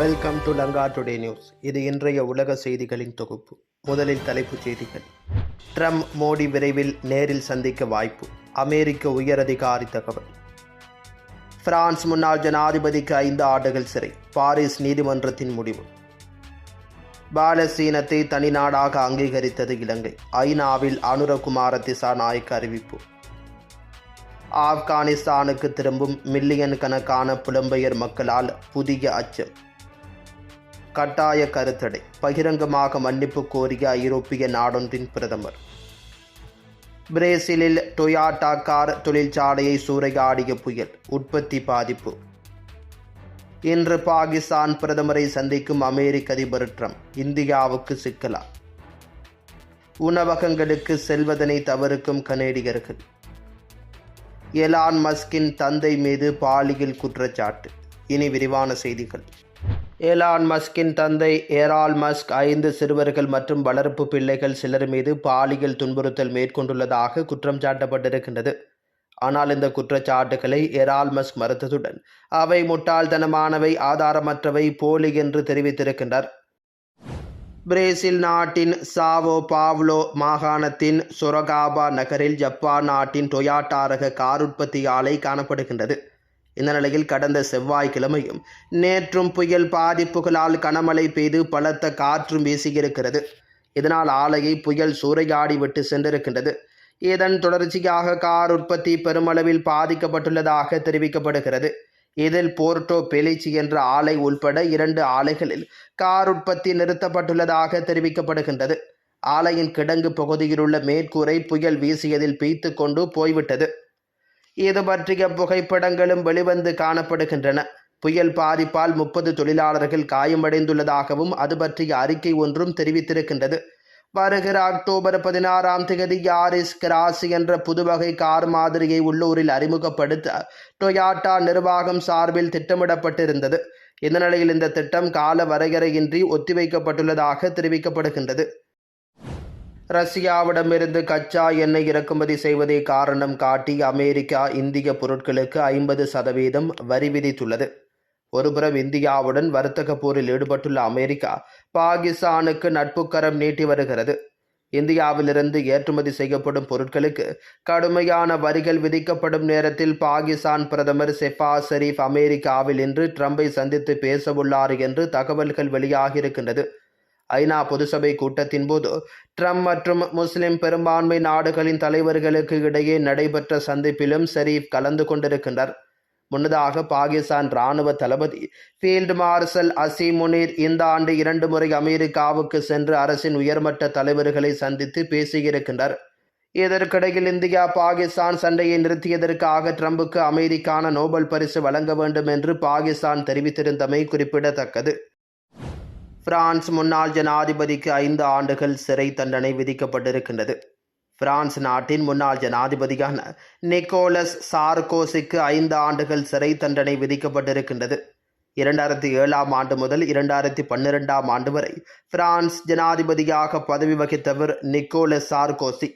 Welcome to Lanka today news இது இன்றைய உலக செய்திகளின் தொகுப்பு. முதலில் தலைப்புச் செய்திகள். ட்ரம்ப் மோடி விரைவில் நேரில் சந்திக்க வாய்ப்பு. அமெரிக்க உயரதிகாரி தகவல். பிரான்ஸ் முன்னாள் ஜனாதிபதிக்கு ஐந்து ஆண்டுகள் சிறை. பாரிஸ் நீதிமன்றத்தின் முடிவு. பாலஸ்தீனத்தை தனிநாடாக அங்கீகரித்தது இலங்கை. ஐநாவில் அனுரகுமார திசாநாயக் அறிவிப்பு. ஆப்கானிஸ்தானுக்கு திரும்பும் மில்லியன் கணக்கான புலம்பெயர் மக்களால் புதிய அச்சம். கட்டாய கருத்தடை. பகிரங்கமாக மன்னிப்பு கோரிய ஐரோப்பிய நாடொன்றின் பிரதமர். பிரேசிலில் டொயாட்டா கார் தொழிற்சாலையை சூறையாடிய புயல் உற்பத்தி பாதிப்பு. இன்று பாகிஸ்தான் பிரதமரை சந்திக்கும் அமெரிக்க அதிபர் ட்ரம்ப் இந்தியாவுக்கு சிக்கலா? உணவகங்களுக்கு செல்வதனை தவிர்க்கும் கனேடியர்கள். எலான் மஸ்கின் தந்தை மீது பாலியல் குற்றச்சாட்டு. இனி விரிவான செய்திகள். ஏலான் மஸ்கின் தந்தை ஏரால் மஸ்க் ஐந்து சிறுவர்கள் மற்றும் வளர்ப்பு பிள்ளைகள் சிலர் மீது பாலியல் துன்புறுத்தல் மேற்கொண்டுள்ளதாக குற்றம் சாட்டப்பட்டிருக்கின்றது. ஆனால் இந்த குற்றச்சாட்டுகளை எரால் மஸ்க் மறுத்ததுடன் அவை முட்டாள்தனமானவை ஆதாரமற்றவை போலி என்று தெரிவித்திருக்கின்றார். பிரேசில் நாட்டின் சாவோ பாவ்லோ மாகாணத்தின் சொரகாபா நகரில் ஜப்பான் நாட்டின் டொயாட்டா ரக கார் உற்பத்தி ஆலை காணப்படுகின்றது. இந்த நிலையில் கடந்த செவ்வாய்க்கிழமையும் நேற்றும் புயல் பாதிப்புகளால் கனமழை பெய்து பலத்த காற்றும் வீசியிருக்கிறது. இதனால் ஆலையை புயல் சூறையாடி விட்டு சென்றிருக்கின்றது. இதன் தொடர்ச்சியாக கார் உற்பத்தி பெருமளவில் பாதிக்கப்பட்டுள்ளதாக தெரிவிக்கப்படுகிறது. இதில் போர்ட்டோ பெலிச்சி என்ற ஆலை உள்பட இரண்டு ஆலைகளில் கார் உற்பத்தி நிறுத்தப்பட்டுள்ளதாக தெரிவிக்கப்படுகின்றது. ஆலையின் கிடங்கு பகுதியிலுள்ள மேற்கூரை புயல் வீசியதில் பீய்த்து கொண்டு போய்விட்டது. இது பற்றிய புகைப்படங்களும் வெளிவந்து காணப்படுகின்றன. புயல் பாதிப்பால் முப்பது தொழிலாளர்கள் காயமடைந்துள்ளதாகவும் அது பற்றிய அறிக்கை ஒன்றும் தெரிவித்திருக்கின்றது. வருகிற அக்டோபர் பதினாறாம் தேதி யாரிஸ் கிராஸ் என்ற புதுவகை கார் மாதிரியை உள்ளூரில் அறிமுகப்படுத்த டொயாட்டா நிர்வாகம் சார்பில் திட்டமிடப்பட்டிருந்தது. இந்த நிலையில் இந்த திட்டம் கால வரையறையின்றி ஒத்திவைக்கப்பட்டுள்ளதாக தெரிவிக்கப்படுகின்றது. ரஷ்யாவிடமிருந்து கச்சா எண்ணெய் இறக்குமதி செய்வதை காரணம் காட்டி அமெரிக்கா இந்திய பொருட்களுக்கு ஐம்பது சதவீதம் வரி விதித்துள்ளது. ஒருபுறம் இந்தியாவுடன் வர்த்தக போரில் ஈடுபட்டுள்ள அமெரிக்கா பாகிஸ்தானுக்கு நட்புக்கரம் நீட்டி வருகிறது. இந்தியாவிலிருந்து ஏற்றுமதி செய்யப்படும் பொருட்களுக்கு கடுமையான வரிகள் விதிக்கப்படும் நேரத்தில் பாகிஸ்தான் பிரதமர் செஃபா ஷெரீப் அமெரிக்காவில் இன்று ட்ரம்பை சந்தித்து பேசவுள்ளார் என்று தகவல்கள் வெளியாகியிருக்கின்றது. ஐநா பொதுசபை கூட்டத்தின் போது ட்ரம்ப் மற்றும் முஸ்லிம் பெரும்பான்மை நாடுகளின் தலைவர்களுக்கு இடையே நடைபெற்ற சந்திப்பிலும் ஷெரீப் கலந்து கொண்டிருக்கின்றார். முன்னதாக பாகிஸ்தான் இராணுவ தளபதி ஃபீல்டு மார்ஷல் அசீம் முனீர் இந்த ஆண்டு இரண்டு முறை அமெரிக்காவுக்கு சென்று அரசின் உயர்மட்ட தலைவர்களை சந்தித்து பேசியிருக்கின்றார். இதற்கிடையில் இந்தியா பாகிஸ்தான் சண்டையை நிறுத்தியதற்காக ட்ரம்புக்கு அமெரிக்கான நோபல் பரிசு வழங்க வேண்டும் என்று பாகிஸ்தான் தெரிவித்திருந்தமை குறிப்பிடத்தக்கது. பிரான்ஸ் முன்னாள் ஜனாதிபதிக்கு ஐந்து ஆண்டுகள் சிறை தண்டனை விதிக்கப்பட்டிருக்கின்றது. பிரான்ஸ் நாட்டின் முன்னாள் ஜனாதிபதியான நிக்கோலஸ் சார்கோசிக்கு ஐந்து ஆண்டுகள் சிறை தண்டனை விதிக்கப்பட்டிருக்கின்றது. இரண்டாயிரத்தி ஏழாம் ஆண்டு முதல் இரண்டாயிரத்தி பன்னிரெண்டாம் ஆண்டு வரை பிரான்ஸ் ஜனாதிபதியாக பதவி வகித்தவர் நிக்கோலஸ் சார்கோசி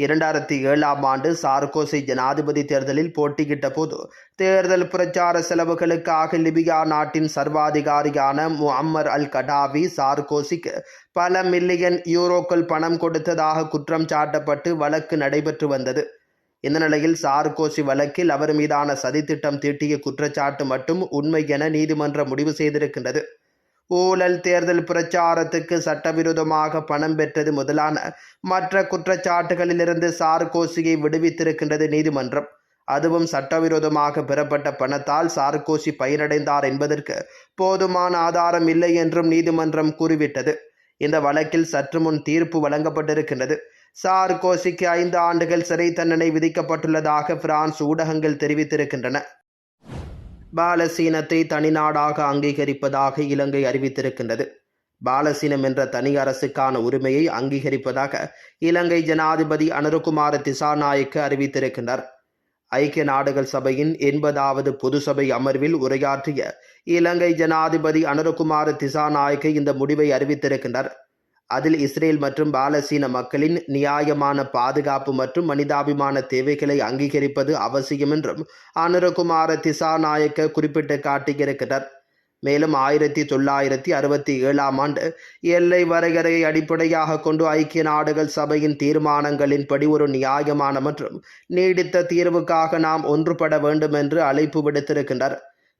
இரண்டாயிரத்தி ஏழாம் ஆண்டு சார்கோசி ஜனாதிபதி தேர்தலில் போட்டியிட்ட போது தேர்தல் பிரச்சார செலவுகளுக்காக லிபியா நாட்டின் சர்வாதிகாரியான முஹம்மர் அல் கடாவி சார்கோசிக்கு பல மில்லியன் யூரோக்கள் பணம் கொடுத்ததாக குற்றம் சாட்டப்பட்டு வழக்கு நடைபெற்று வந்தது. இந்த நிலையில் சார்கோசி வழக்கில் அவர் மீதான சதித்திட்டம் தீட்டிய குற்றச்சாட்டு மட்டும் உண்மை என நீதிமன்றம் முடிவு செய்திருக்கின்றது. ஊழல் தேர்தல் பிரச்சாரத்துக்கு சட்டவிரோதமாக பணம் பெற்றது முதலான மற்ற குற்றச்சாட்டுகளிலிருந்து சார்கோசியை விடுவித்திருக்கின்றது நீதிமன்றம். அதுவும் சட்டவிரோதமாக பெறப்பட்ட பணத்தால் சார்கோசி பயனடைந்தார் என்பதற்கு போதுமான ஆதாரம் இல்லை என்றும் நீதிமன்றம் கூறிவிட்டது. இந்த வழக்கில் சற்று முன் தீர்ப்பு வழங்கப்பட்டிருக்கின்றது. சார்கோசிக்கு ஐந்து ஆண்டுகள் சிறை தண்டனை விதிக்கப்பட்டுள்ளதாக பிரான்ஸ் ஊடகங்கள் தெரிவித்திருக்கின்றன. பாலசீனத்தை தனிநாடாக அங்கீகரிப்பதாக இலங்கை அறிவித்திருக்கின்றது. பாலசீனம் என்ற தனி அரசுக்கான உரிமையை அங்கீகரிப்பதாக இலங்கை ஜனாதிபதி அனுருகுமார திசாநாயக்கு அறிவித்திருக்கின்றார். ஐக்கிய நாடுகள் சபையின் எண்பதாவது பொது சபை அமர்வில் உரையாற்றிய இலங்கை ஜனாதிபதி அனுருகுமார திசாநாயக்கு இந்த முடிவை அறிவித்திருக்கின்றார். அதில் இஸ்ரேல் மற்றும் பாலஸ்தீன மக்களின் நியாயமான பாதுகாப்பு மற்றும் மனிதாபிமான தேவைகளை அங்கீகரிப்பது அவசியம் என்றும் அனுரகுமார திசாநாயக்க குறிப்பிட்டு காட்டியிருக்கிறார். மேலும் ஆயிரத்தி தொள்ளாயிரத்தி அறுபத்தி ஏழாம் ஆண்டு எல்லை வரையறையை அடிப்படையாக கொண்டு ஐக்கிய நாடுகள் சபையின் தீர்மானங்களின்படி ஒரு நியாயமான மற்றும் நீடித்த தீர்வுக்காக நாம் ஒன்றுபட வேண்டும் என்று அழைப்பு விடுத்திருக்கின்றார்.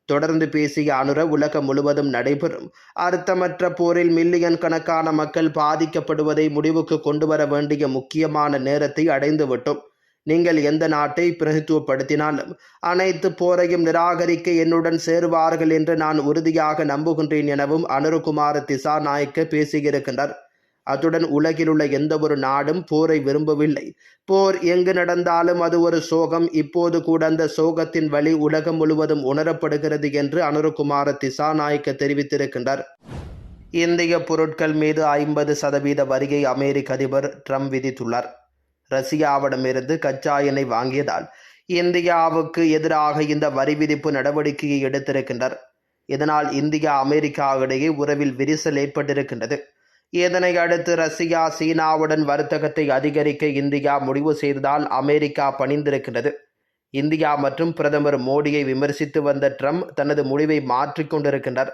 தொடர்ந்து பேசிய அனுர உலகம் முழுவதும் நடைபெறும். அர்த்தமற்ற போரில் மில்லியன் கணக்கான மக்கள் பாதிக்கப்படுவதை முடிவுக்கு கொண்டு வர வேண்டிய முக்கியமான நேரத்தை அடைந்துவிட்டோம் நீங்கள் எந்த நாட்டை பிரதித்துவப்படுத்தினாலும் அனைத்து போரையும் நிராகரிக்க என்னுடன் சேருவார்கள் என்று நான் உறுதியாக நம்புகின்றேன் எனவும் அனுரகுமார திசாநாயக்க பேசியிருக்கின்றார். அத்துடன் உலகிலுள்ள எந்த ஒரு நாடும் போரை விரும்பவில்லை. போர் எங்கு நடந்தாலும் அது ஒரு சோகம். இப்போது கூட அந்த சோகத்தின் வழி உலகம் முழுவதும் உணரப்படுகிறது என்று அனுருகுமார திசாநாயக்க தெரிவித்திருக்கின்றார். இந்திய பொருட்கள் மீது ஐம்பது சதவீத வரியை அமெரிக்க அதிபர் ட்ரம்ப் விதித்துள்ளார். ரஷ்யாவிடமிருந்து கச்சா எண்ணெய் வாங்கியதால் இந்தியாவுக்கு எதிராக இந்த வரி விதிப்பு நடவடிக்கையை எடுத்திருக்கின்றார். இதனால் இந்தியா அமெரிக்கா இடையே உறவில் விரிசல் ஏற்பட்டிருக்கின்றது. இதனை அடுத்து ரஷ்யா சீனாவுடன் வர்த்தகத்தை அதிகரிக்க இந்தியா முடிவு செய்ததால் அமெரிக்கா பணிந்திருக்கின்றது. இந்தியா மற்றும் பிரதமர் மோடியை விமர்சித்து வந்த ட்ரம்ப் தனது முடிவை மாற்றிக்கொண்டிருக்கின்றார்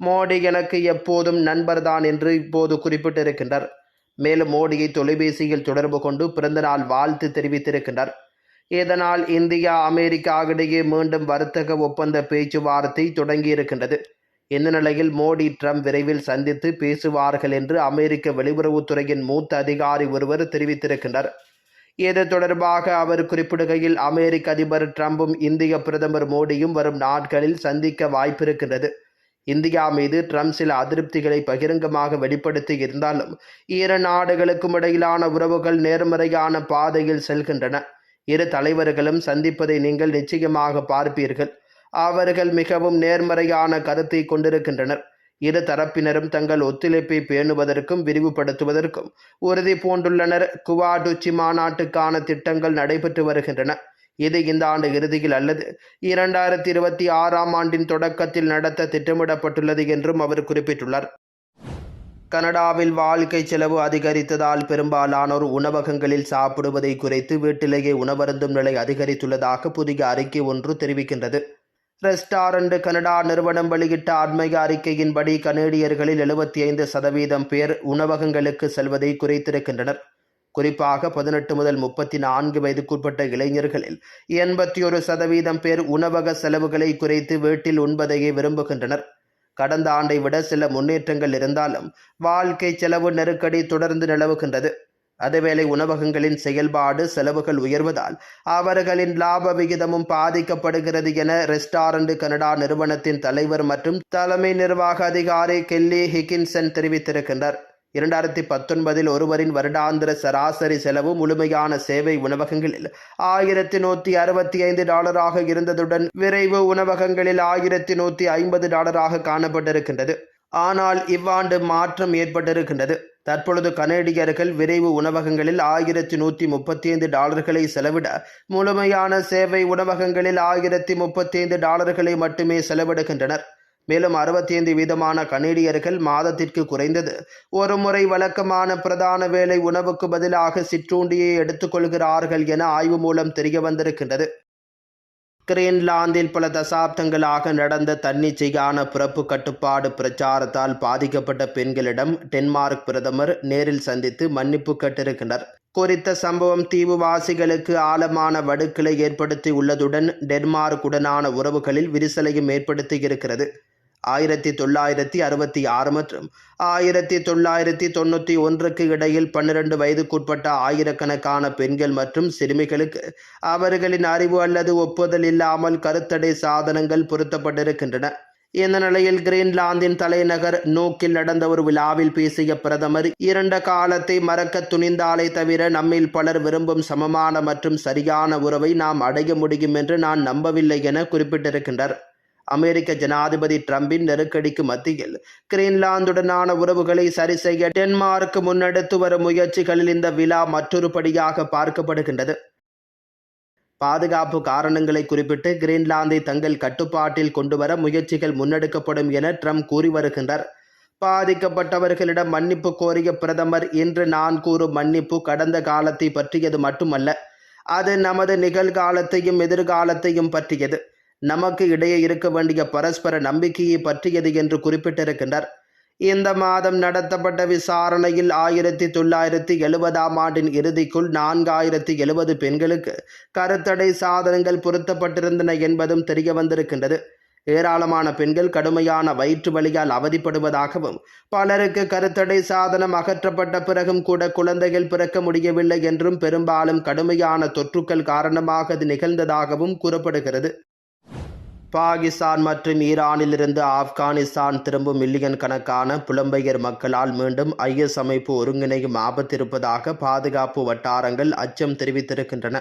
மோடி எனக்கு எப்போதும் நண்பர்தான் என்று இப்போது குறிப்பிட்டிருக்கின்றார். மேலும் மோடியை தொலைபேசியில் தொடர்பு கொண்டு பிறந்தநாள் வாழ்த்து தெரிவித்திருக்கின்றார். இதனால் இந்தியா அமெரிக்கா இடையே மீண்டும் வர்த்தக ஒப்பந்த பேச்சுவார்த்தை தொடங்கியிருக்கின்றது. இந்த நிலையில் மோடி ட்ரம்ப் விரைவில் சந்தித்து பேசுவார்கள் என்று அமெரிக்க வெளியுறவுத்துறையின் மூத்த அதிகாரி ஒருவர் தெரிவித்திருக்கின்றார். இது தொடர்பாக அவர் குறிப்பிடுகையில் அமெரிக்க அதிபர் ட்ரம்பும் இந்திய பிரதமர் மோடியும் வரும் நாட்களில் சந்திக்க வாய்ப்பிருக்கின்றது. இந்தியா மீது ட்ரம்ப் சில அதிருப்திகளை பகிரங்கமாக வெளிப்படுத்தி இருந்தாலும் இரு நாடுகளுக்கும் இடையிலான உறவுகள் நேர்மறையான பாதையில் செல்கின்றன. இரு தலைவர்களும் சந்திப்பதை நீங்கள் நிச்சயமாக பார்ப்பீர்கள். அவர்கள் மிகவும் நேர்மறையான கருத்தை கொண்டிருக்கின்றனர். இரு தரப்பினரும் தங்கள் ஒத்துழைப்பை பேணுவதற்கும் விரிவுபடுத்துவதற்கும் உறுதி பூண்டுள்ளனர். குவாட் உச்சி மாநாட்டுக்கான திட்டங்கள் நடைபெற்று வருகின்றன. இது இந்த ஆண்டு இறுதியில் அல்லது இரண்டாயிரத்தி இருபத்தி ஆறாம் ஆண்டின் தொடக்கத்தில் நடத்த திட்டமிடப்பட்டுள்ளது என்றும் அவர் குறிப்பிட்டுள்ளார். கனடாவில் வாழ்க்கை செலவு அதிகரித்ததால் பெரும்பாலானோர் உணவகங்களில் சாப்பிடுவதை குறைத்து வீட்டிலேயே உணவருந்தும் நிலை அதிகரித்துள்ளதாக புதிய அறிக்கை ஒன்று தெரிவிக்கின்றது. ரெஸ்டாரண்ட் கனடா நிறுவனம் வெளியிட்ட அண்மைய அறிக்கையின்படி கனேடியர்களில் எழுபத்தி ஐந்து சதவீதம் பேர் உணவகங்களுக்கு செல்வதை குறைத்திருக்கின்றனர். குறிப்பாக பதினெட்டு முதல் முப்பத்தி நான்கு வயதுக்குட்பட்ட இளைஞர்களில் எண்பத்தி ஒரு சதவீதம் பேர் உணவக செலவுகளை குறைத்து வீட்டில் உண்பதையே விரும்புகின்றனர். கடந்த ஆண்டை விட சில முன்னேற்றங்கள் இருந்தாலும் வாழ்க்கை செலவு நெருக்கடி தொடர்ந்து நிலவுகின்றது. அதேவேளை உணவகங்களின் செயல்பாடு செலவுகள் உயர்வதால் அவர்களின் லாப விகிதமும் பாதிக்கப்படுகிறது என ரெஸ்டாரண்ட் கனடா நிறுவனத்தின் தலைவர் மற்றும் தலைமை நிர்வாக அதிகாரி கெல்லி ஹிகின்சன் தெரிவித்திருக்கின்றார். இரண்டாயிரத்தி பத்தொன்பதில் ஒருவரின் வருடாந்திர சராசரி செலவு முழுமையான சேவை உணவகங்களில் ஆயிரத்தி நூற்றி அறுபத்தி ஐந்து டாலராக இருந்ததுடன் விரைவு உணவகங்களில் ஆயிரத்தி நூற்றி ஐம்பது டாலராக காணப்பட்டிருக்கின்றது. ஆனால் இவ்வாண்டு மாற்றம் ஏற்பட்டிருக்கின்றது. தற்பொழுது கனேடியர்கள் விரைவு உணவகங்களில் ஆயிரத்தி நூற்றி முப்பத்தி ஐந்து டாலர்களை செலவிட முழுமையான சேவை உணவகங்களில் ஆயிரத்தி முப்பத்தி ஐந்து டாலர்களை மட்டுமே செலவிடுகின்றனர். மேலும் அறுபத்தி ஐந்து வீதமான கனேடியர்கள் மாதத்திற்கு குறைந்தது. ஒரு முறை வழக்கமான பிரதான வேலை உணவுக்கு பதிலாக சிற்றுண்டியை எடுத்துக்கொள்கிறார்கள் என ஆய்வு மூலம் தெரிய வந்திருக்கின்றது. கிரீன்லாந்தில் பல தசாப்தங்களாக நடந்த தன்னிச்சையான பிறப்பு கட்டுப்பாடு பிரச்சாரத்தால் பாதிக்கப்பட்ட பெண்களிடம் டென்மார்க் பிரதமர் நேரில் சந்தித்து மன்னிப்பு கேட்டிருக்கின்றனர் குறித்த சம்பவம் தீவுவாசிகளுக்கு ஆழமான வடுக்களை ஏற்படுத்தி உள்ளதுடன் டென்மார்க்குடனான உறவுகளில் விரிசலையும் ஏற்படுத்தி இருக்கிறது. ஆயிரத்தி தொள்ளாயிரத்தி அறுபத்தி ஆறு மற்றும் ஆயிரத்தி தொள்ளாயிரத்தி தொண்ணூற்றி ஒன்றுக்கு இடையில் பன்னிரண்டு வயதுக்குட்பட்ட ஆயிரக்கணக்கான பெண்கள் மற்றும் சிறுமிகளுக்கு அவர்களின் அறிவு அல்லது ஒப்புதல் இல்லாமல் கருத்தடை சாதனங்கள் பொருத்தப்பட்டிருக்கின்றன. இந்த நிலையில் கிரீன்லாந்தின் தலைநகர் நோக்கில் நடந்த ஒரு விழாவில் பேசிய பிரதமர் இரண்ட காலத்தை மறக்க துணிந்தாலே தவிர நம்மில் பலர் விரும்பும் சமமான மற்றும் சரியான உறவை நாம் அடைய முடியும் என்று நான் நம்பவில்லை என குறிப்பிட்டிருக்கின்றார். அமெரிக்க ஜனாதிபதி ட்ரம்பின் நெருக்கடிக்கு மத்தியில் கிரீன்லாந்துடனான உறவுகளை சரி செய்ய டென்மார்க் முன்னெடுத்து வரும் முயற்சிகளில் இந்த விழா மற்றொரு படியாக பார்க்கப்படுகின்றது. பாதுகாப்பு காரணங்களை குறிப்பிட்டு கிரீன்லாந்தை தங்கள் கட்டுப்பாட்டில் கொண்டுவர முயற்சிகள் முன்னெடுக்கப்படும் என ட்ரம்ப் கூறி வருகின்றார். பாதிக்கப்பட்டவர்களிடம் மன்னிப்பு கோரிய பிரதமர் இன்று நான் கூறும் மன்னிப்பு கடந்த காலத்தை பற்றியது மட்டுமல்ல அது நமது நிகழ்காலத்தையும் எதிர்காலத்தையும் பற்றியது. நமக்கு இடையே இருக்க வேண்டிய பரஸ்பர நம்பிக்கையை பற்றியது என்று குறிப்பிட்டிருக்கின்றார். இந்த மாதம் நடத்தப்பட்ட விசாரணையில் ஆயிரத்தி தொள்ளாயிரத்தி எழுபதாம் ஆண்டின் இறுதிக்குள் நான்காயிரத்தி எழுபது பெண்களுக்கு கருத்தடை சாதனங்கள் பொருத்தப்பட்டிருந்தன என்பதும் தெரிய வந்திருக்கின்றது. ஏராளமான பெண்கள் கடுமையான வயிற்று வலியால் அவதிப்படுவதாகவும் பலருக்கு கருத்தடை சாதனம் அகற்றப்பட்ட பிறகும் கூட குழந்தைகள் பிறக்க முடியவில்லை என்றும் பெரும்பாலும் கடுமையான தொற்றுக்கள் காரணமாக அது நிகழ்ந்ததாகவும் கூறப்படுகிறது. பாகிஸ்தான் மற்றும் ஈரானிலிருந்து ஆப்கானிஸ்தான் திரும்பும் மில்லியன் கணக்கான புலம்பெயர் மக்களால் மீண்டும் ஐஎஸ் அமைப்பு ஒருங்கிணையும் ஆபத்திருப்பதாக பாதுகாப்பு வட்டாரங்கள் அச்சம் தெரிவித்திருக்கின்றன.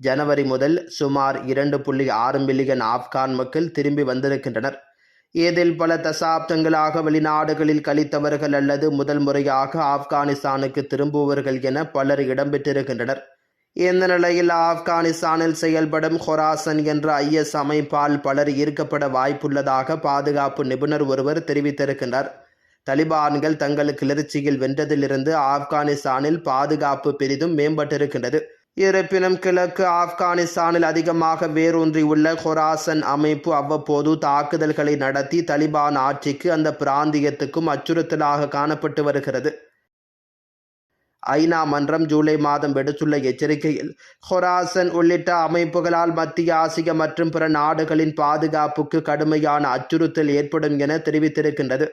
ஜனவரி முதல் சுமார் இரண்டு புள்ளி ஆறு மில்லியன் ஆப்கான் மக்கள் திரும்பி வந்திருக்கின்றனர். இதில் பல தசாப்தங்களாக வெளிநாடுகளில் கழித்தவர்கள் அல்லது முதல் முறையாக ஆப்கானிஸ்தானுக்கு திரும்புவர்கள் என பலர் இடம்பெற்றிருக்கின்றனர். இந்த நிலையில் ஆப்கானிஸ்தானில் செயல்படும் ஹொராசன் என்ற ஐஎஸ் அமைப்பால் பலர் ஈர்க்கப்பட வாய்ப்புள்ளதாக பாதுகாப்பு நிபுணர் ஒருவர் தெரிவித்திருக்கின்றார். தலிபான்கள் தங்கள் கிளர்ச்சியில் வென்றதிலிருந்து ஆப்கானிஸ்தானில் பாதுகாப்பு பெரிதும் மேம்பட்டிருக்கின்றது. இருப்பினும் கிழக்கு ஆப்கானிஸ்தானில் அதிகமாக வேரூன்றியுள்ள ஹொராசன் அமைப்பு அவ்வப்போது தாக்குதல்களை நடத்தி தலிபான் ஆட்சிக்கு அந்த பிராந்தியத்துக்கும் அச்சுறுத்தலாக காணப்பட்டு வருகிறது. ஐநா மன்றம் ஜூலை மாதம் விடுத்துள்ள எச்சரிக்கையில் ஹொராசன் உள்ளிட்ட அமைப்புகளால் மத்திய ஆசிய மற்றும் பிற நாடுகளின் பாதுகாப்புக்கு கடுமையான அச்சுறுத்தல் ஏற்படும் என தெரிவித்திருக்கின்றது.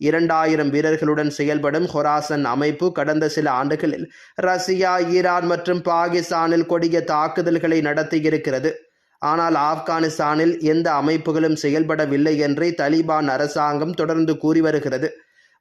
இரண்டாயிரம் வீரர்களுடன் செயல்படும் ஹொராசன் அமைப்பு கடந்த சில ஆண்டுகளில் ரஷ்யா ஈரான் மற்றும் பாகிஸ்தானில் கொடிய தாக்குதல்களை நடத்தியிருக்கிறது ஆனால் ஆப்கானிஸ்தானில் எந்த அமைப்புகளும் செயல்படவில்லை என்றே தலிபான் அரசாங்கம் தொடர்ந்து கூறி வருகிறது.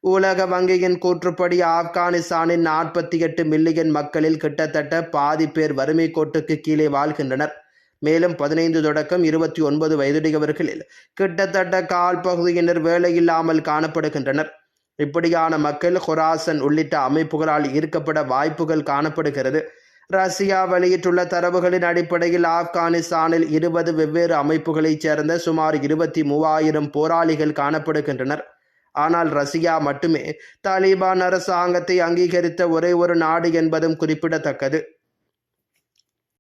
உலக வங்கியின் கூற்றுப்படி ஆப்கானிஸ்தானின் நாற்பத்தி எட்டு மில்லியன் மக்களில் கிட்டத்தட்ட பாதி பேர் வறுமை கோட்டுக்கு கீழே வாழ்கின்றனர். மேலும் பதினைந்து தொடக்கம் இருபத்தி ஒன்பது வயதுடையவர்களில் கிட்டத்தட்ட கால் பகுதியினர் வேலையில்லாமல் காணப்படுகின்றனர். இப்படியான மக்கள் ஹொராசன் உள்ளிட்ட அமைப்புகளால் ஈர்க்கப்பட வாய்ப்புகள் காணப்படுகிறது. ரஷ்யா வெளியிட்டுள்ள தரவுகளின் அடிப்படையில் ஆப்கானிஸ்தானில் இருபது வெவ்வேறு அமைப்புகளைச் சேர்ந்த சுமார் இருபத்தி மூவாயிரம் போராளிகள் காணப்படுகின்றனர். ஆனால் ரஷ்யா மட்டுமே. தாலிபான் அரசாங்கத்தை அங்கீகரித்த ஒரே ஒரு நாடு என்பதும் குறிப்பிடத்தக்கது.